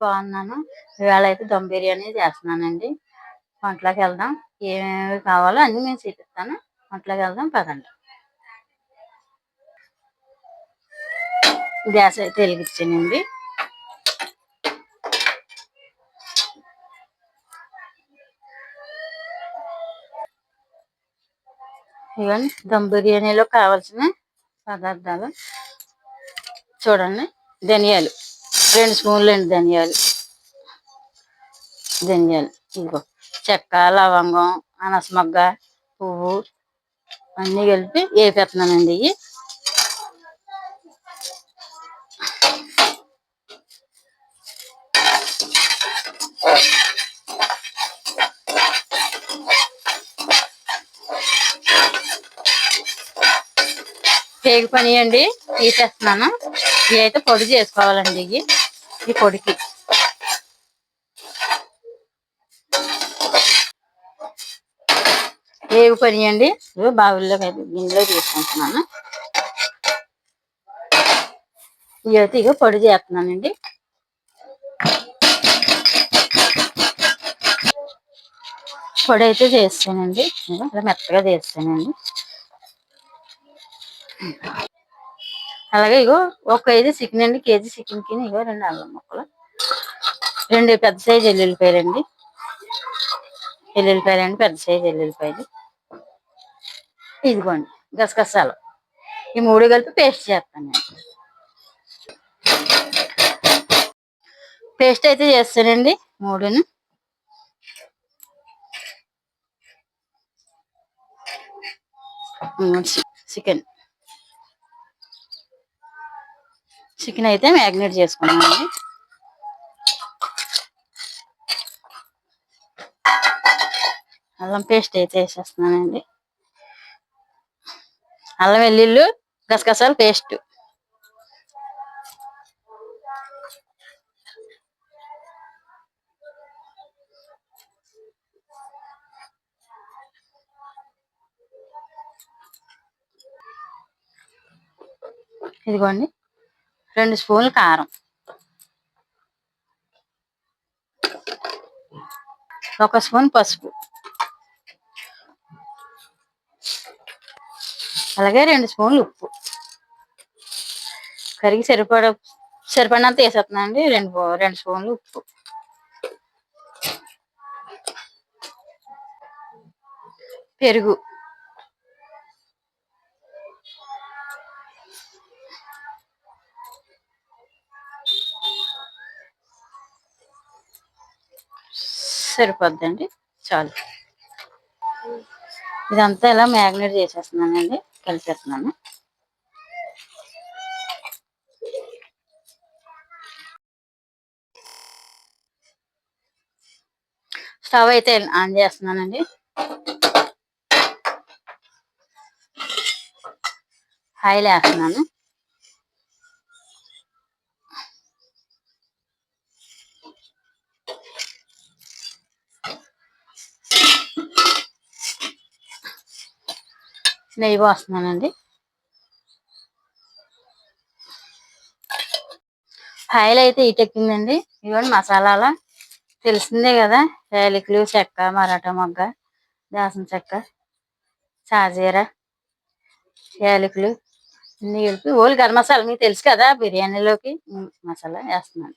బాగున్నాను. ఇవాళ అయితే దమ్ బిర్యానీ చేస్తున్నానండి. వంటలోకి వెళ్దాం. ఏమేమి కావాలో అన్ని నేను చూపిస్తాను. వంటలోకి వెళ్దాం. పదండి. గ్యాస్ అయితే వెలిగించానండి. ఇవన్నీ దమ్ బిర్యానీలో కావాల్సిన పదార్థాలు. చూడండి. ధనియాలు. రెండు స్పూన్లు అండి ధనియాలు. ధనియాలు. ఇదిగో చెక్క లవంగం అనసమొగ్గ పువ్వు అన్నీ కలిపి వేపెడుతున్నానండి ఇవి. పేగు పని అండి తీసేస్తున్నాను. ఇవి అయితే పొడి చేసుకోవాలండి ఇవి. ఈ పొడికి. వేగు పని అండి? బావుల్లో గిన్నెలో తీసుకుంటున్నాను. ఇవి ఇక పొడి చేస్తున్నానండి. పొడి అయితే చేస్తానండి. మెత్తగా చేస్తానండి. అలాగే ఇగో ఒక ఐదు చికెన్ అండి కేజీ చికెన్కి ఇగో రెండు అల్లం ముక్కలు. రెండు పెద్ద సైజు ఎల్లుల్లిపాయలండి. ఎల్లుల్లిపాయలండి పెద్ద సైజు ఎల్లుల్లిపాయలు. ఇదిగోండి గసగసాలు. ఈ మూడు కలిపి పేస్ట్ చేస్తాను పేస్ట్ అయితే చేస్తానండి మూడును. చికెన్. చికెన్ అయితే మ్యాగ్నేట్ చేసుకున్నామండి. అల్లం పేస్ట్ అయితే వేసేస్తున్నానండి. అల్లం వెల్లుల్లు గసగసాలు పేస్ట్. ఇదిగోండి. రెండు స్పూన్లు కారం. ఒక స్పూన్ పసుపు. అలాగే రెండు స్పూన్లు ఉప్పు. కరిగి సరిపడ సరిపడినంత వేసేస్తున్నానండి రెండు రెండు స్పూన్లు ఉప్పు. పెరుగు. సరిపోద్దండి. చాలు. ఇదంతా ఇలా మ్యాగ్నేట్ చేసేస్తున్నానండి. కలిపేస్తున్నాను. స్టవ్ అయితే ఆన్ చేస్తున్నానండి. ఆయిల్ వేస్తున్నాను నెయ్యి పోస్తున్నానండి. ఆయిల్ అయితే ఇటెక్కిందండి ఇవ్వండి మసాలాల. తెలిసిందే కదా యాలకులు చెక్క మరాఠా మొగ్గ దాసం చెక్క చాజీర యాలకులు అన్ని కలిపి ఓలు గరం మసాలా. మీకు తెలుసు కదా బిర్యానీలోకి మసాలా వేస్తున్నాను.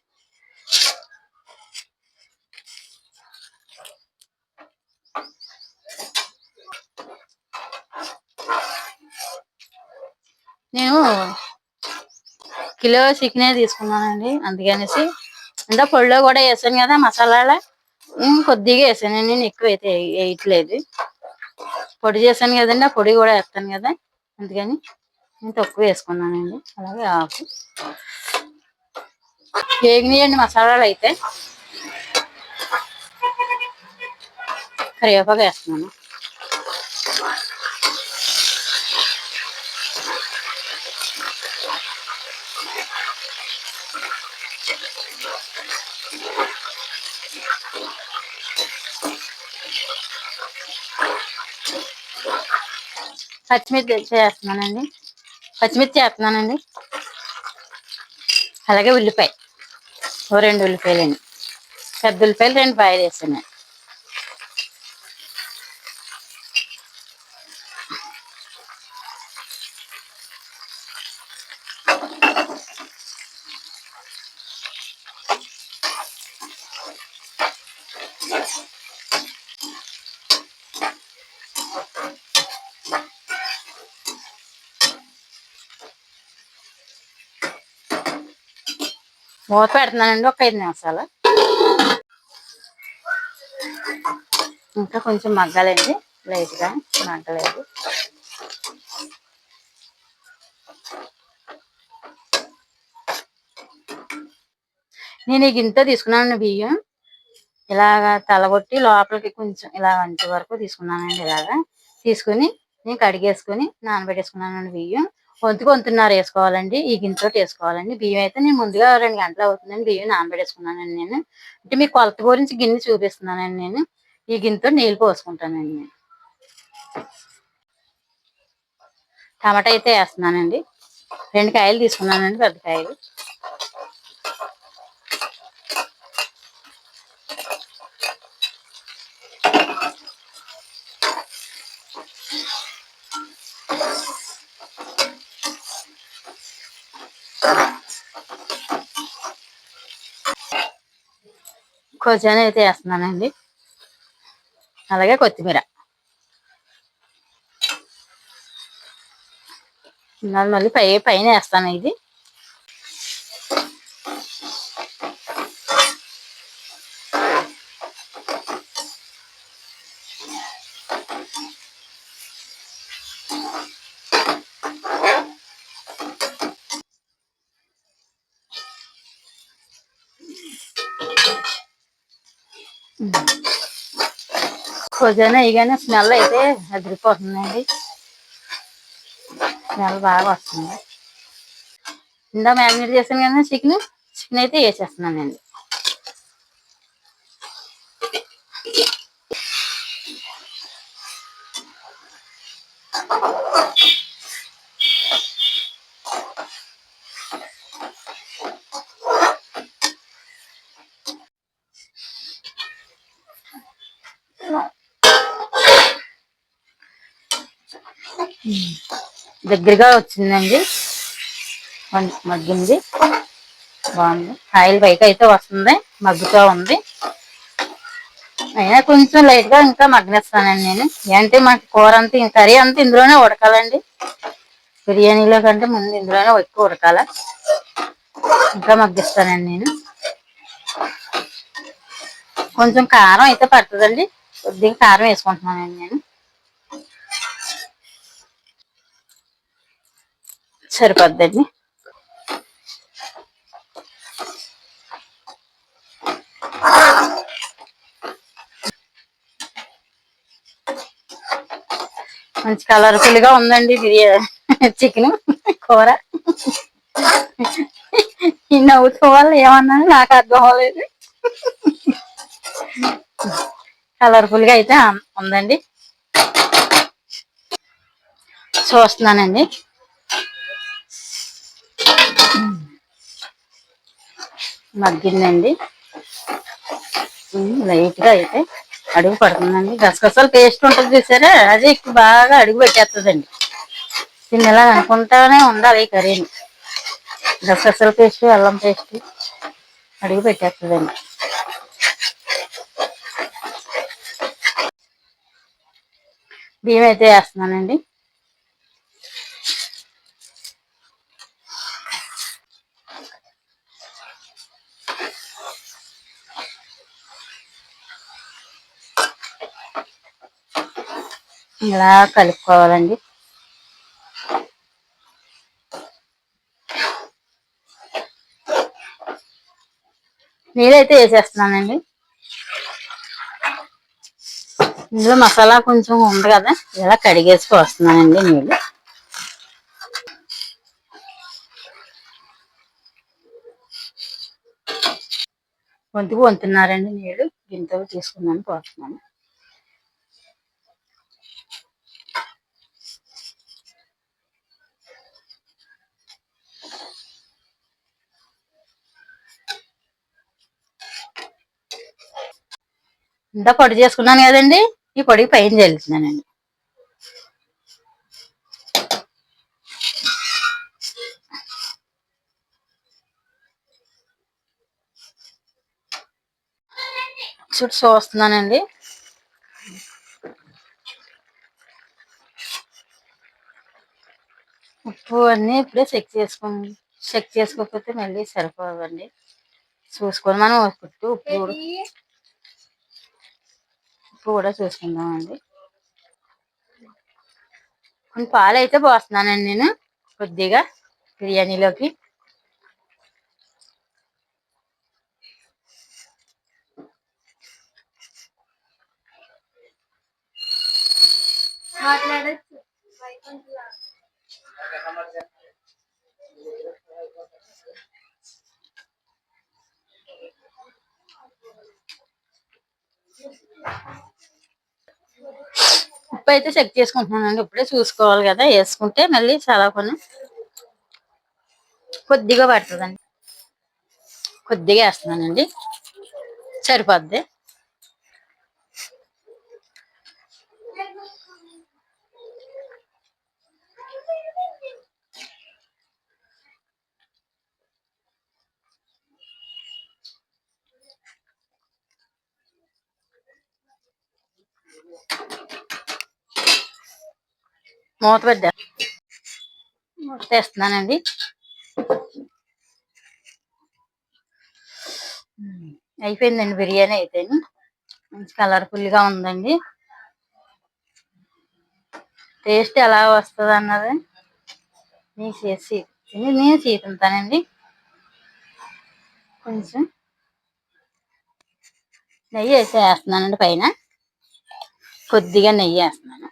నేను కిలో చికెనే తీసుకున్నానండి అందుకనేసి. ఇంకా పొడిలో కూడా వేసాను కదా మసాలాల. కొద్దిగా వేసాను నేను ఎక్కువ అయితే వేయట్లేదు. పొడి చేశాను కదండి ఆ పొడి కూడా వేస్తాను కదా అందుకని నేను తక్కువ వేసుకున్నానండి. అలాగే ఆకు. వేగినాయండి మసాలాలు అయితే. కరివేపాకు వేస్తున్నాను. పచ్చిమిర్చి చేస్తున్నానండి. పచ్చిమిర్చి చేస్తున్నానండి. అలాగే ఉల్లిపాయ. ఓ రెండు ఉల్లిపాయలండి. పెద్ద ఉల్లిపాయలు రెండు పాయలు వేసాను. మూత పెడుతున్నానండి ఒక ఐదు నిమిషాలు. ఇంకా కొంచెం మగ్గాలండి. లైట్గా మగ్గలేదు. నేను ఈ గింత తీసుకున్నాను బియ్యం. ఇలాగా తలగొట్టి లోపలికి కొంచెం ఇలా వంటి వరకు తీసుకున్నానండి ఇలాగా. తీసుకుని నేను కడిగేసుకుని నానబెట్టేసుకున్నానండి బియ్యం. వంతుకు వంతున్నర వేసుకోవాలండి ఈ గింతతో వేసుకోవాలండి. బియ్యం అయితే నేను ముందుగా రెండు గంటలు అవుతుందండి బియ్యం నానబెట్టేసుకున్నానండి నేను. అంటే మీ కొలత గురించి గిన్నె చూపిస్తున్నానండి నేను. ఈ గిన్నెతో నీళ్ళు పోసుకుంటానండి నేను. టమాటా అయితే వేస్తున్నానండి. రెండు కాయలు తీసుకున్నానండి పెద్ద కాయలు. కొంచెం అయితే వేస్తున్నానండి. అలాగే కొత్తిమీర. మళ్ళీ పై పైన వేస్తాను ఇది. కొంచెం ఇగానే స్మెల్ అయితే అదిరిపోతుందండి. స్మెల్ బాగా వస్తుంది. ఇందా మ్యారినేట్ చేశాను కదా చికెన్ చికెన్ అయితే వేసేస్తున్నానండి. దగ్గరగా వచ్చిందండి. మగ్గింది. బాగుంది. ఆయిల్ పైకి అయితే వస్తుంది. మగ్గుతూ ఉంది. అయినా కొంచెం లైట్గా ఇంకా మగ్గనిస్తానండి నేను. ఏంటంటే మనకి కూర అంతా కర్రీ అంతా ఇందులోనే ఉడకాలండి. బిర్యానీలో కంటే ముందు ఇందులోనే ఎక్కువ ఉడకాల. ఇంకా మగ్గిస్తానండి నేను. కొంచెం కారం అయితే పడుతుందండి. కొద్దిగా కారం వేసుకుంటున్నానండి నేను. సరిపోద్దండి. మంచి కలర్ఫుల్గా ఉందండి బిర్యానీ చికెన్ కూర. నవ్వుతూ వాళ్ళు ఏమన్నా నాకు అర్థం అవ్వలేదు. కలర్ఫుల్గా అయితే ఉందండి. చూస్తున్నానండి. మగ్గిందండి. లైట్గా అయితే అడుగు పడుతుందండి. గసగసాలు పేస్ట్ ఉంటుంది చూసారా? అది ఎక్కువ బాగా అడుగు పెట్టేస్తుందండి. దీన్ని అనుకుంటానే ఉండాలి ఈ కర్రీని. గసగసాల పేస్ట్ అల్లం పేస్ట్ అడుగు పెట్టేస్తుందండి. బియ్యం అయితే వేస్తున్నానండి. ఇలా కలుపుకోవాలండి. నీళ్ళైతే వేసేస్తున్నానండి. ఇందులో మసాలా కొంచెం ఉంది కదా ఇలా కడిగేసి వస్తున్నానండి నీళ్ళు. వంతుకు వంతున్నారండి నీళ్ళు గింతలు తీసుకున్నాను పోతున్నాను ఇంత పొడి చేసుకున్నాను కదండి ఈ పొడికి పైన చల్లుతున్నానండి. చుట్టూ చూస్తున్నానండి ఉప్పు అన్నీ ఇప్పుడే చెక్ చేసుకోండి చెక్ చేసుకోకపోతే మళ్ళీ సరిపోవండి చూసుకొని మనం ఉప్పు ఉప్పు కూడా చూసుకుందామండి. కొన్ని పాలు అయితే పోస్తున్నానండి నేను కొద్దిగా బిర్యానీలోకి. ఉప్పు అయితే చెక్ చేసుకుంటున్నానండి. ఇప్పుడే చూసుకోవాలి కదా. వేసుకుంటే మళ్ళీ చాలా కొన్ని కొద్దిగా పడుతుందండి. కొద్దిగా వేస్తున్నానండి. సరిపోద్ది. మూత పెట్టా. మూత వేస్తున్నానండి. అయిపోయిందండి బిర్యానీ అయితే మంచి కలర్ఫుల్గా ఉందండి. టేస్ట్ ఎలా వస్తుంది అన్నది నేను చేసి నేను చేతుంటానండి కొంచెం నెయ్యి వేసి వేస్తున్నానండి పైన. కొద్దిగా నెయ్యి వేస్తున్నాను.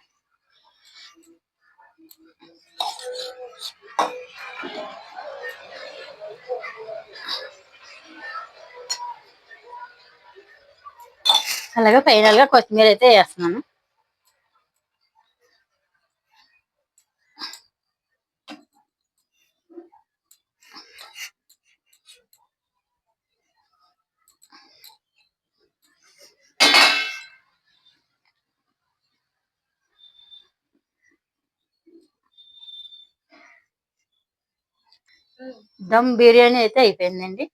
అలాగే ఫైనల్గా కొత్తిమీర అయితే వేస్తున్నాను. దమ్ బిర్యానీ అయితే అయిపోయిందండి.